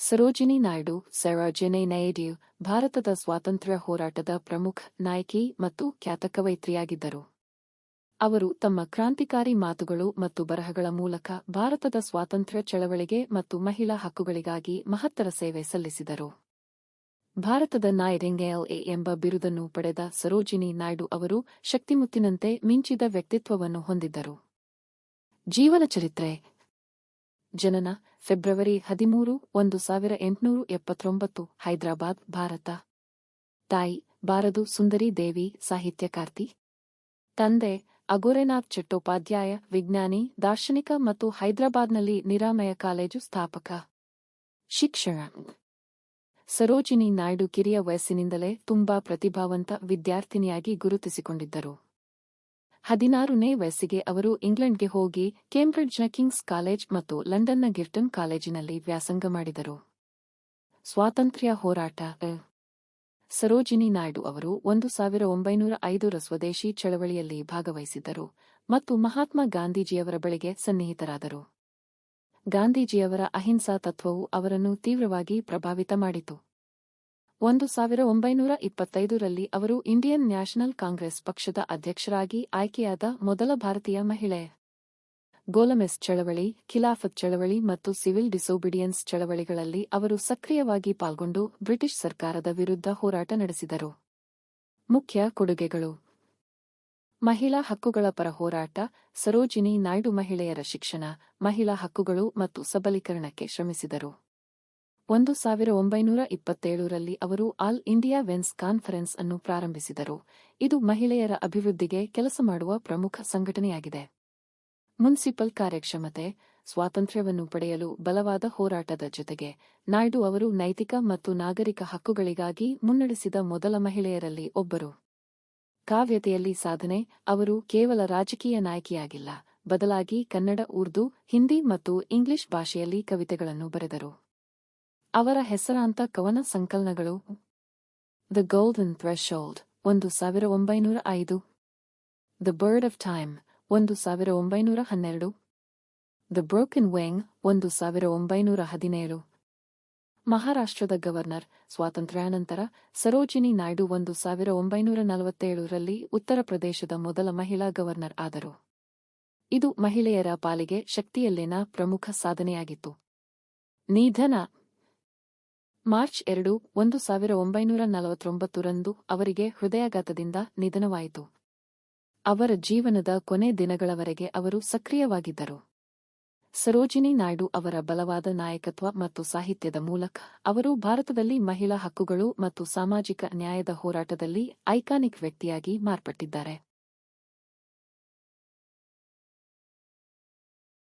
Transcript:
ಸರೋಜಿನಿ ನಾಯ್ಡು ಸರೋಜಿನಿ ನಾಯ್ಡು ಭಾರತದ ಸ್ವಾತಂತ್ರ್ಯ ಹೋರಾಟದ ಪ್ರಮುಖ ನಾಯಕಿ ಮತ್ತು ಖ್ಯಾತ ಕವಯಿತ್ರಿಯಾಗಿದ್ದರು. ಅವರು ತಮ್ಮ ಕ್ರಾಂತಿಕಾರಿ ಮಾತುಗಳು ಮತ್ತು ಬರಹಗಳ ಮೂಲಕ ಭಾರತದ ಸ್ವಾತಂತ್ರ್ಯ ಚಳವಳಿಗೆ ಮತ್ತು ಮಹಿಳಾ ಹಕ್ಕುಗಳಿಗಾಗಿ ಮಹತ್ತರ ಸೇವೆ ಸಲ್ಲಿಸಿದರು. ಭಾರತದ ನಾಯ್ರಿಂಗೇಲ್ ಎ ಎಂಬ ಬಿರುದನ್ನು ಪಡೆದ ಸರೋಜಿನಿ ನಾಯ್ಡು ಅವರು ಶಕ್ತಿಮುತ್ತಿನಂತೆ ಮಿಂಚಿದ ವ್ಯಕ್ತಿತ್ವವನ್ನು ಹೊಂದಿದ್ದರು. ಜೀವನ ಚರಿತ್ರೆ. ಜನನ ಫೆಬ್ರವರಿ ಹದಿಮೂರು, ಒಂದು ಸಾವಿರ ಎಂಟುನೂರು ಎಪ್ಪತ್ತೊಂಬತ್ತು, ಹೈದರಾಬಾದ್, ಭಾರತ. ತಾಯಿ, ಬಾರದು ಸುಂದರಿ ದೇವಿ ಸಾಹಿತ್ಯಕಾರ್ತಿ ತಂದೆ, ಅಗೋರೆನಾಥ್ ಚಟ್ಟೋಪಾಧ್ಯಾಯ, ವಿಜ್ಞಾನಿ, ದಾರ್ಶನಿಕ ಮತ್ತು ಹೈದರಾಬಾದ್ನಲ್ಲಿ ನಿರಾಮಯ ಕಾಲೇಜು ಸ್ಥಾಪಕ. ಶಿಕ್ಷಣ ಸರೋಜಿನಿ ನಾಯ್ಡು ಕಿರಿಯ ವಯಸ್ಸಿನಿಂದಲೇ ತುಂಬಾ ಪ್ರತಿಭಾವಂತ ವಿದ್ಯಾರ್ಥಿನಿಯಾಗಿ ಗುರುತಿಸಿಕೊಂಡಿದ್ದರು. ಹದಿನಾರನೇ ವಯಸ್ಸಿಗೆ ಅವರು ಇಂಗ್ಲೆಂಡ್ಗೆ ಹೋಗಿ ಕೇಂಬ್ರಿಡ್ಜ್ನ ಕಿಂಗ್ಸ್ ಕಾಲೇಜ್ ಮತ್ತು ಲಂಡನ್ನ ಗಿಫ್ಟನ್ ಕಾಲೇಜಿನಲ್ಲಿ ವ್ಯಾಸಂಗ ಮಾಡಿದರು. ಸ್ವಾತಂತ್ರ್ಯ ಹೋರಾಟ ಸರೋಜಿನಿ ನಾಯ್ಡು ಅವರು ಒಂದು ಸಾವಿರ ಒಂಬೈನೂರ ಐದರ ಸ್ವದೇಶಿ ಚಳವಳಿಯಲ್ಲಿ ಭಾಗವಹಿಸಿದ್ದರು ಮತ್ತು ಮಹಾತ್ಮ ಗಾಂಧೀಜಿಯವರ ಬಳಿಗೆ ಸನ್ನಿಹಿತರಾದರು. ಗಾಂಧೀಜಿಯವರ ಅಹಿಂಸಾ ತತ್ವವು ಅವರನ್ನು ತೀವ್ರವಾಗಿ ಪ್ರಭಾವಿತ ಮಾಡಿತು. ಒಂದು ಸಾವಿರ ಒಂಬೈನೂರ ಇಪ್ಪತ್ತೈದರಲ್ಲಿ ಅವರು ಇಂಡಿಯನ್ ನ್ಯಾಷನಲ್ ಕಾಂಗ್ರೆಸ್ ಪಕ್ಷದ ಅಧ್ಯಕ್ಷರಾಗಿ ಆಯ್ಕೆಯಾದ ಮೊದಲ ಭಾರತೀಯ ಮಹಿಳೆ. ಗೋಲಮೆಸ್ ಚಳವಳಿ, ಖಿಲಾಫತ್ ಚಳವಳಿ ಮತ್ತು ಸಿವಿಲ್ ಡಿಸೋಬಿಡಿಯನ್ಸ್ ಚಳವಳಿಗಳಲ್ಲಿ ಅವರು ಸಕ್ರಿಯವಾಗಿ ಪಾಲ್ಗೊಂಡು ಬ್ರಿಟಿಷ್ ಸರ್ಕಾರದ ವಿರುದ್ಧ ಹೋರಾಟ ನಡೆಸಿದರು. ಮುಖ್ಯ ಕೊಡುಗೆಗಳು. ಮಹಿಳಾ ಹಕ್ಕುಗಳ ಪರ ಹೋರಾಟ, ಸರೋಜಿನಿ ನಾಯ್ಡು ಮಹಿಳೆಯರ ಶಿಕ್ಷಣ, ಮಹಿಳಾ ಹಕ್ಕುಗಳು ಮತ್ತು ಸಬಲೀಕರಣಕ್ಕೆ ಶ್ರಮಿಸಿದರು. ಒಂದು ಸಾವಿರ ಒಂಬೈನೂರ ಇಪ್ಪತ್ತೇಳರಲ್ಲಿ ಅವರು ಆಲ್ ಇಂಡಿಯಾ ವೆನ್ಸ್ ಕಾನ್ಫರೆನ್ಸ್ ಅನ್ನು ಪ್ರಾರಂಭಿಸಿದರು. ಇದು ಮಹಿಳೆಯರ ಅಭಿವೃದ್ಧಿಗೆ ಕೆಲಸ ಮಾಡುವ ಪ್ರಮುಖ ಸಂಘಟನೆಯಾಗಿದೆ. ಮುನ್ಸಿಪಲ್ ಕಾರ್ಯಕ್ಷಮತೆ, ಸ್ವಾತಂತ್ರ್ಯವನ್ನು ಪಡೆಯಲು ಬಲವಾದ ಹೋರಾಟದ ಜೊತೆಗೆ ನಾಯ್ಡು ಅವರು ನೈತಿಕ ಮತ್ತು ನಾಗರಿಕ ಹಕ್ಕುಗಳಿಗಾಗಿ ಮುನ್ನಡೆಸಿದ ಮೊದಲ ಮಹಿಳೆಯರಲ್ಲಿ ಒಬ್ಬರು. ಕಾವ್ಯತೆಯಲ್ಲಿ ಸಾಧನೆ, ಅವರು ಕೇವಲ ರಾಜಕೀಯ ನಾಯಕಿಯಾಗಿಲ್ಲ, ಬದಲಾಗಿ ಕನ್ನಡ, ಉರ್ದು, ಹಿಂದಿ ಮತ್ತು ಇಂಗ್ಲಿಷ್ ಭಾಷೆಯಲ್ಲಿ ಕವಿತೆಗಳನ್ನು ಬರೆದರು. ಅವರ ಹೆಸರಾಂತ ಕವನ ಸಂಕಲನಗಳು. ದ ಗೋಲ್ಡನ್ ಥ್ರೆಶೋಲ್ಡ್ ಒಂದು ಸಾವಿರ ಒಂಬೈನೂರ ಐದು. ದ ಬರ್ಡ್ ಆಫ್ ಟೈಮ್ ಒಂದು ಸಾವಿರ ಒಂಬೈನೂರ ಹನ್ನೆರಡು. ದ ಬ್ರೋಕನ್ ವೆಂಗ್ ಒಂದು ಸಾವಿರ ಒಂಬೈನೂರ ಹದಿನೇಳು. ಮಹಾರಾಷ್ಟ್ರದ ಗವರ್ನರ್, ಸ್ವಾತಂತ್ರ್ಯಾನಂತರ ಸರೋಜಿನಿ ನಾಯ್ಡು ಒಂದು ಸಾವಿರ ಒಂಬೈನೂರ ನಲವತ್ತೇಳರಲ್ಲಿ ಉತ್ತರ ಪ್ರದೇಶದ ಮೊದಲ ಮಹಿಳಾ ಗವರ್ನರ್ ಆದರು. ಇದು ಮಹಿಳೆಯರ ಪಾಲಿಗೆ ಶಕ್ತಿಯಲ್ಲಿನ ಪ್ರಮುಖ ಸಾಧನೆಯಾಗಿತ್ತು. ನಿಧನ ಮಾರ್ಚ್ ಎರಡು, ಒಂದು ಸಾವಿರ ಒಂಬೈನೂರ ನಲವತ್ತೊಂಬತ್ತರಂದು ಅವರಿಗೆ ಹೃದಯಾಘಾತದಿಂದ ನಿಧನವಾಯಿತು. ಅವರ ಜೀವನದ ಕೊನೆ ದಿನಗಳವರೆಗೆ ಅವರು ಸಕ್ರಿಯವಾಗಿದ್ದರು. ಸರೋಜಿನಿ ನಾಯ್ಡು ಅವರ ಬಲವಾದ ನಾಯಕತ್ವ ಮತ್ತು ಸಾಹಿತ್ಯದ ಮೂಲಕ ಅವರು ಭಾರತದಲ್ಲಿ ಮಹಿಳಾ ಹಕ್ಕುಗಳು ಮತ್ತು ಸಾಮಾಜಿಕ ನ್ಯಾಯದ ಹೋರಾಟದಲ್ಲಿ ಐಕಾನಿಕ್ ವ್ಯಕ್ತಿಯಾಗಿ ಮಾರ್ಪಟ್ಟಿದ್ದಾರೆ.